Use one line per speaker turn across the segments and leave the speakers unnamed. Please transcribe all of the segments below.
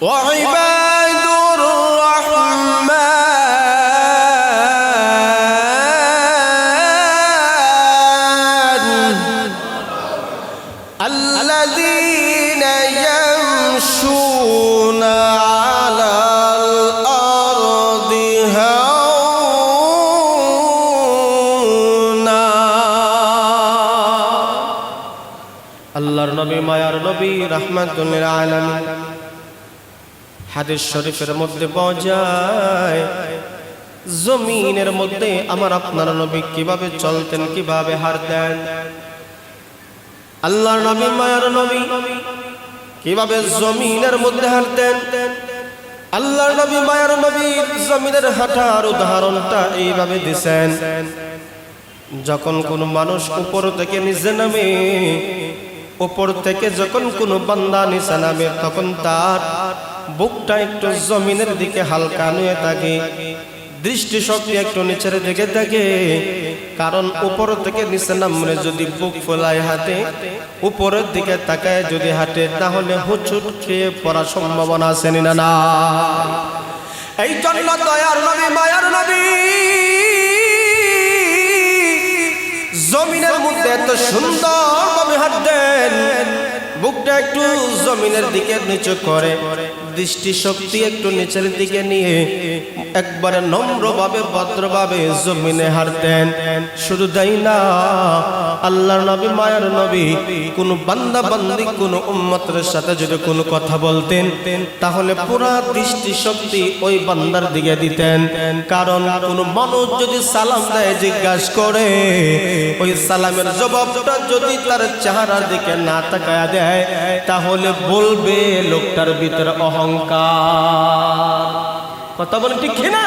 وعباد الرحمن الذين يمشون على الأرض هونا الله النبي ما يا نبي رحمة للعالمين হাদিস শরীফের মধ্যে যায়, জমিনের মধ্যে আমার আপনার নবী কীভাবে চলতেন, কীভাবে হারতেন আল্লাহর নবী, মায়ার নবী, কীভাবে জমিনের মধ্যে হারতেন আল্লাহর নবী, মায়ার নবী জমিনের হাঁটার উদাহরণটা এইভাবে দিছেন। যখন কোনো মানুষ উপর থেকে নিচে নামে, উপর থেকে যখন কোনো বান্দা নিচে নামে, তখন তার বুকটা একটু জমিনের দিকে হালকা নুয়ে থাকে। দৃষ্টি শক্তি একটু নিচের দিকে থাকে। কারণ উপর থেকে নিচে নামলে যদি বুক ফোলায় হাতে উপরের দিকে তাকায় যদি হাঁটে, তাহলে হুচুট খেয়ে পড়ার সম্ভাবনা আছে না না? এই জন্য দয়ার নবী, মায়ার নবী, জমিনের মধ্যে এত সুন্দর ভাবে হাত দেন বুকটা একটু জমিনের দিকে নিচু করে। দৃষ্টি শক্তি একটু নিচের দিকে নিয়ে। একবারে নম্রভাবে, ভদ্রভাবে জমিনে হার দেন শুধু তাই না, আল্লাহর নবী, মায়ের নবী, কোন বান্দা বান্দি, কোন উম্মতের সাথে যদি কোনো কথা বলতেন, তাহলে পুরা দৃষ্টি শক্তি ওই বান্দার দিকে দিতেন। কারণ কোন মানুষ যদি সালাম দেয়, জিজ্ঞাসা করে, ওই সালামের জবাবটা যদি তার চেহারার দিকে না তাকায় দেয়, তাহলে বলবে লোকটার ভিতরে অহংকার। কথা বলে ঠিক না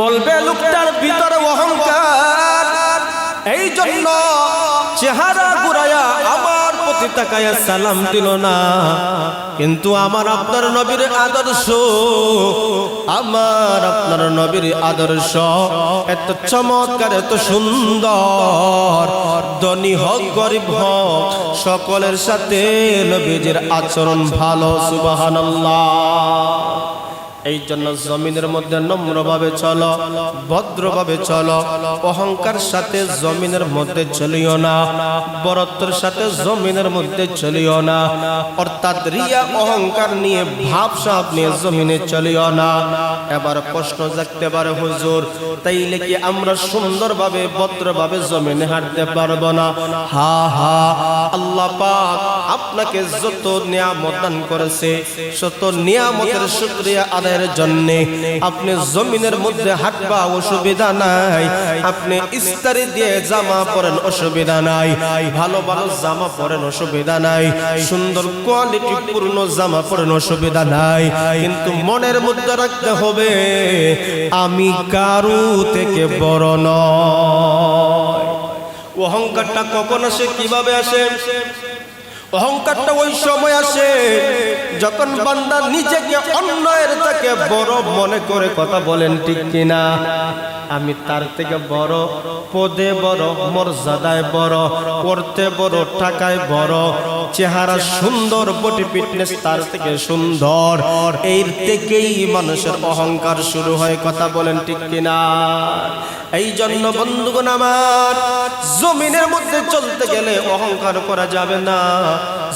বলবে লোকটার ভিতরে অহংকার। এই জন্য চেহারা ঘুরাইয়া আমার প্রতি তাকাইয়া সালাম দিল না। কিন্তু আমার আপনার নবীর আদর্শ, আমার আপনার নবীর আদর্শ এত চমৎকার, এত সুন্দর। ধনী হোক, গরিব হোক, সকলের সাথে নবীজির আচরণ ভালো, সুবহানাল্লাহ। এই জন্য জমিনের মধ্যে নম্রভাবে চলো, ভদ্রভাবে চলো, অহংকার সাথে জমিনের মধ্যে চলিও না, বরত্বর সাথে জমিনের মধ্যে চলিও না, অর্থাৎ রিয়া অহংকার নিয়ে ভাবসাব নিয়ে জমিনে চলিও না। এবার প্রশ্ন জাগতে পারে, হুজুর, তাইলে কি আমরা সুন্দরভাবে, ভদ্রভাবে জমিনে হাঁটতে পারব না? হা হা, আল্লাহ পাক আপনাকে যত নিয়ামত দান করেছে, শত নিয়ামতের শুকরিয়া আদায়ের জন্য। আপনি জমিনের মধ্যে হাঁটবা অসুবিধা নাই। আপনি ইস্তারি দিয়ে জামা পরেন অসুবিধা নাই। ভালো ভালো জামা পরেন অসুবিধা নাই। সুন্দর কোয়ালিটি পূর্ণ জামা পরেন অসুবিধা নাই। কিন্তু মনের মধ্যে রাখতে হবে, আমি কারু থেকে বড় নয়। অহংকারটা কখন আসে, কীভাবে আসে? অহংকারটা ওই সময় আসে, যখন বান্দা নিজেকে থেকে বড় মনে করে কথা বলেন ঠিক কিনা? আমি তার থেকে বড়, পদে বড়, মর্যাদায় বড়, পড়তে বড় টাকায় বড় চেহারা সুন্দর বডি ফিটনেস তার থেকে সুন্দর। এর থেকেই মানুষের অহংকার শুরু হয়, কথা বলেন ঠিক কিনা? এই জন্য বন্ধুগণ আমার, জমিনের মধ্যে চলতে গেলে অহংকার করা যাবে না।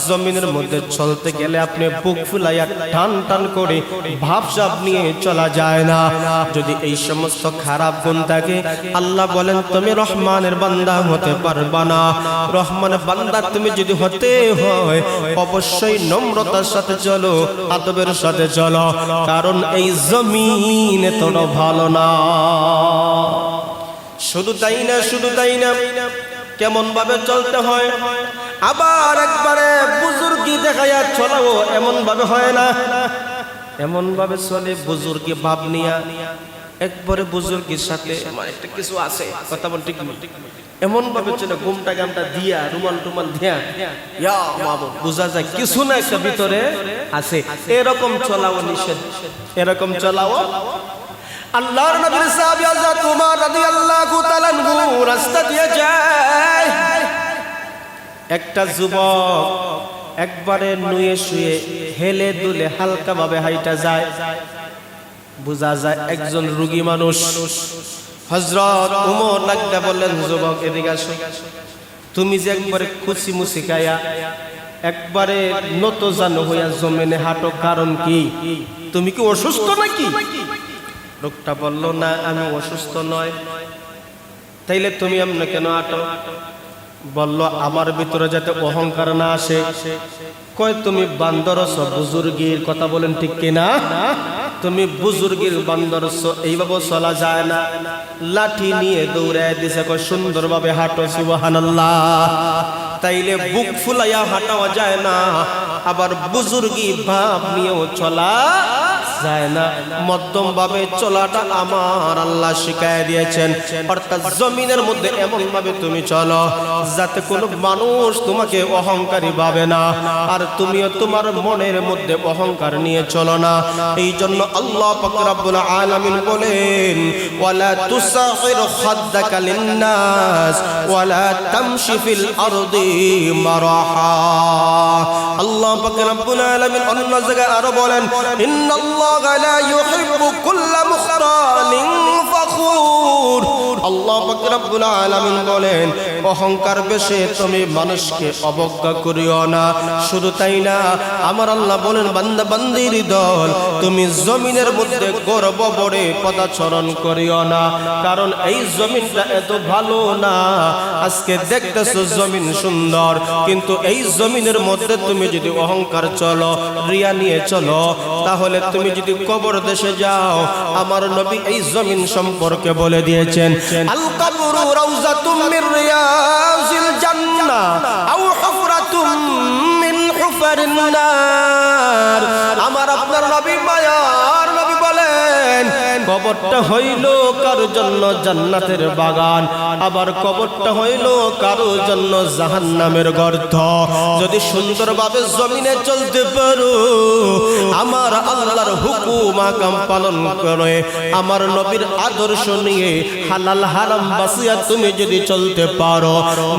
জমিনের মধ্যে চলতে গেলে আপনি বুক ফুলাইয়া টান টান করে ভাবসাব নিয়ে চলা যায় না। যদি এই সমস্ত খারাপ গুণ থাকে, আল্লাহ বলেন, তুমি রহমানের বান্দা হতে পারবা না। রহমানের বান্দা তুমি যদি হতে হয়। অবশ্যই নম্রতার সাথে চলো আদবের সাথে চলো কারণ এই জমিন এতটা ভালো না। শুধু তাই না শুধু তাই না কেমন ভাবে চলতে হয়? আবার একবারে বুজুর্গি দেখাইয়া চলাও এমন ভাবে হয় না। এমন ভাবে চলে বুজুর্গি ভাব নিয়া। একবারে বুজুর্গির সাথে আমার একটা কিছু আছে কথা বল ঠিক এমন ভাবে চলে ঘুমটা গামটা দিয়া রুমাল টুমাল দিয়া ইয়া বোঝা যায় কিছু না একটা ভিতরে আছে। এরকম চলাও নিষেধ। এরকম চলাও। আল্লাহর নবীর সাহাবী হযরত উমর রাদিয়াল্লাহু তাআলা রাস্তা দিয়ে যায়। একটা যুবক একবারে নুয়ে শুয়ে হেলে দুলে হালকা ভাবে হাইটা যায়। বোঝা যায় একজন রুগী মানুষ। হজরত উমর লাগতে বললেন, যুবক, এদিকে আসো। তুমি যে একবারে খুশি মুসি খায়া, একবারে নত জানো হইয়া জমিনে হাঁটো, কারণ কি? তুমি কি অসুস্থ নাকি? লোকটা বলল, না, আমি অসুস্থ নয়। তাইলে তুমি এমন কেন আটো বলল, আমার ভিতরে যাতে অহংকার না আসে। কয়, তুমি বান্দর বুজুর্গির কথা বলেন ঠিক কিনা? তুমি বুজুর্গের বান্দর এইভাবে চলা যায় না। লাঠি নিয়ে দৌড়ায় দিছে সুন্দরভাবে হাঁটো, সুবহানাল্লাহ। তাইলে বুক ফুলাইয়া হাঁটাও যায় না। আবার বুজুর্গি ভাব নিয়েও চলা যায় না। মধ্যম ভাবে চলাটা আমার আল্লাহ শিখায় দিয়েছেন। অর্থাৎ জমিনের মধ্যে এমন ভাবে তুমি চলো, যাতে কোনো মানুষ তোমাকে অহংকারী ভাবে না, আর তুমিও তোমার মনের মধ্যে অহংকার নিয়ে চলো না। এই জন্য আল্লাহ পাক রব্বুল আলামিন বলেন, ওয়ালা তুসাহির খাদ্দাকা লিন্নাস, ওয়ালা তামশি ফিল আরদি মারাহা। আল্লাহ পাক রব্বুল আলামিন অন্য জায়গায় আরও বলেন, ইন্নাল্লাহা লা ইউহিব্বু কুল্লা মুখতালিন ফখুর আল্লাহ পাক রব্বুল আলামিন বলেন অহংকার বেশে তুমি মানুষকে অবজ্ঞা করিও না। শুধু তাই না, আমার আল্লাহ বলেন, বান্দা, বান্দির দল, তুমি জমিনের মধ্যে গর্ব বড়ে পদাচরণ করিও না। কারণ এই জমিনটা এত ভালো না। আজকে দেখতেছো জমিন সুন্দর, কিন্তু এই জমিনের মধ্যে তুমি যদি অহংকার চলো, রিয়া নিয়ে চলো, তাহলে তুমি যদি কবর দেশে যাও, আমার নবী এই জমিন সম্পর্কে বলে দিয়েছেন আল কবরু রাউজাতুম মির রিয়াজিল জান্না আও হুফরাতুম মিন হুফারিন নার। আমার আপনার নবী বলেন কবরটা হইল কারোর জন্য জান্নাতের বাগান? আবার কবরটা হইল কারোর জন্য জাহান্নামের গর্ত? যদি সুন্দরভাবে জমিনে চলতে পারো, আমার আল্লাহর হুকুম আকাম পালন করে, আমার নবীর আদর্শ নিয়ে হালাল হারাম বাসিয়া তুমি যদি চলতে পারো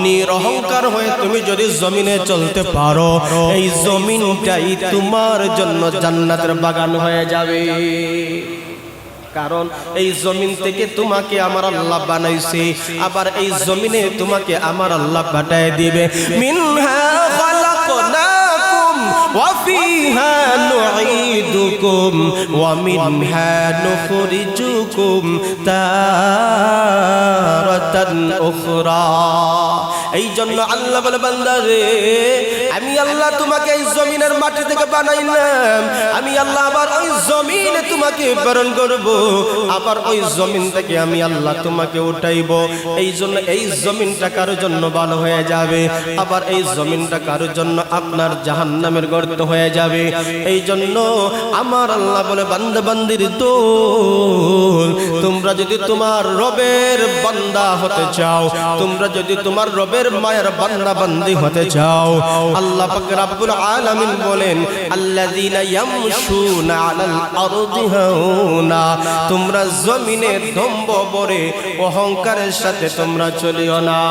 নিরহংকার হয়ে তুমি যদি জমিনে চলতে পারো, এই জমিনটাই তোমার জন্য জান্নাতের বাগান হয়ে যাবে। কারণ এই জমিন থেকে তোমাকে আমার আল্লাহ বানাইছে। আবার এই জমিনে তোমাকে আমার আল্লাহ পাঠায় দিবে। মিনহা এই জন্য আল্লাহ বলে বান্দারে আমি আল্লাহ তোমাকে এই জমিনের মাটি থেকে বানাইলাম। আমি আল্লাহ আবার ওই জমিনে তোমাকে প্রেরণ করব। আবার ওই জমিন থেকে আমি আল্লাহ তোমাকে উঠাইব। এই জন্য এই জমিনটা কারোর জন্য ভালো হয়ে যাবে। আবার এই জমিনটা কারোর জন্য আপনার জাহান্নামের গর্ত হয়ে যাবে। এই জন্য আমার আল্লাহ বলে, বান্দা বান্দির দোল, তোমরা যদি তোমার রবের বান্দা হতে চাও, তোমরা যদি তোমার রবের মায়ের বান্দা বান্দি হতে চাও। আল্লাহ পাক রব্বুল আলামিন বলেন, আল্লাযীনা ইয়ামশুনা আলাল আরদি হাওনা তোমরা জমিনে দম্ভ বরে অহংকারের সাথে তোমরা চলিও না।